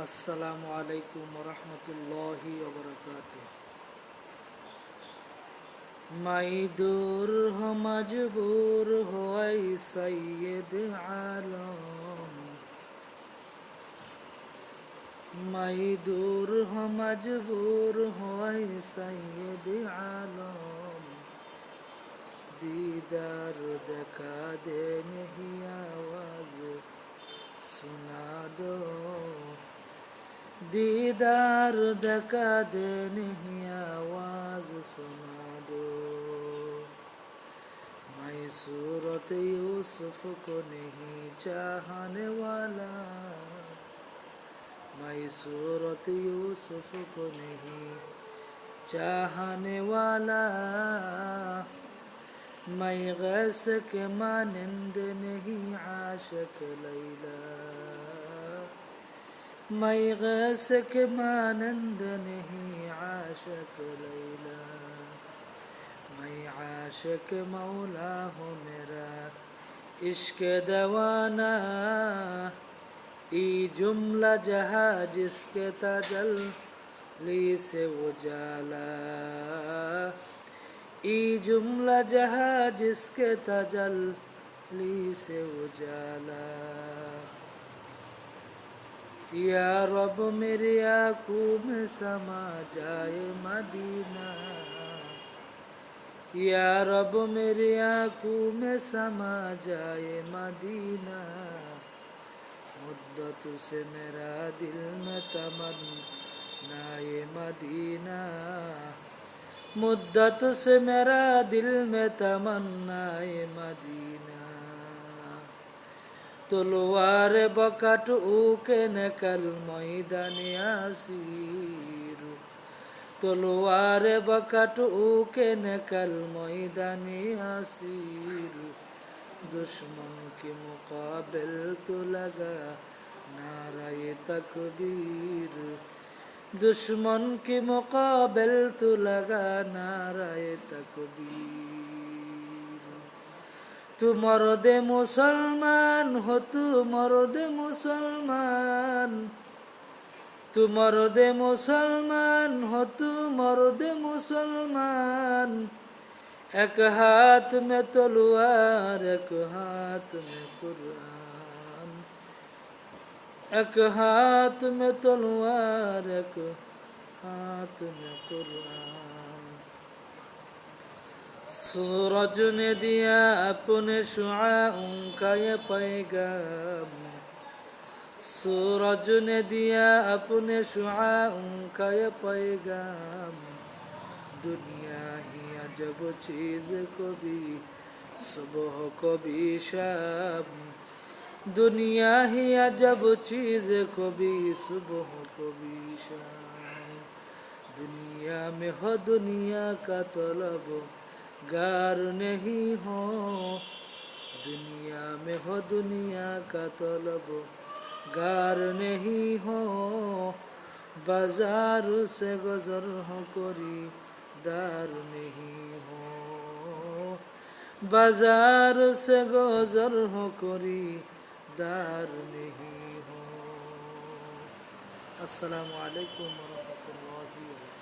আসসালামু আলাইকুম রহমতুল্লাহি অবরাকাত মাই দূর হো হয় সৈয়দ আলম। মাই দূর হো হয় সৈয়দ আলম। দিদার দেখা দে নেহি আওয়াজ সুনা দো। दीदार दिखा दे नहीं आवाज सुना दो मैं सूरत यूसुफ को नहीं चाहने वाला मैं सूरत यूसुफ को नहीं चाहने वाला मैं गैस के मानंद नहीं आशक लैला میں غیس کے مانند نہیں عاشق لیلا۔ میں عاشق مولا ہوں میرا، عشق دوانا۔ ای جملہ جہاں جس کے تجل لی سے اجالا ای جملہ جہاں جس کے تجل لی سے اجالا یا رب میرے آنکھوں میں سما جائے مدینہ۔ یا رب میرے آنکھوں میں سما جائے مدینہ۔ مدت سے میرا دل میں تمنا نائے مدینہ۔ مدت سے میرا دل میں تمنا یہ مدینہ۔ তলোয়ার বকাট উকেন কাল ময়দানে আসিরু। তলোয়ার বকাট উকেন কাল ময়দানে আসিরু। দুশ্মন কে মোকাবেল তো লাগা নারায়ে তাকবীর। দুশ্মন কে মোকাবেল তো লাগা নারায়ে তাকবীর। তু মরদে মুসলমান হো তু মরদে মুসলমান। তু মরদে মুসলমান হো তু মরদে মুসলমান। এক হাত মে তলোয়ার, এক হাত মে কুরআন। এক হাত মে তলোয়ার, এক হাত মে কুরআন। सूरज ने दिया अपने शुआओं का ये पैगाम सूरज ने दिया अपने शुआओं का ये पैगाम दुनिया ही अजब चीज को भी सुबह को भी शाम दुनिया ही अजब चीज को भी सुबह को भी शाम दुनिया में हो दुनिया का तलब گار نہیں ہو۔ دنیا میں ہو، دنیا کا طلب۔ گار نہیں ہو۔ بازار سے گزر ہو کری دار نہیں ہو۔ بازار سے گزر ہو کری دار نہیں ہو۔ السلام علیکم ورحمۃ اللہ وبرکاتہ۔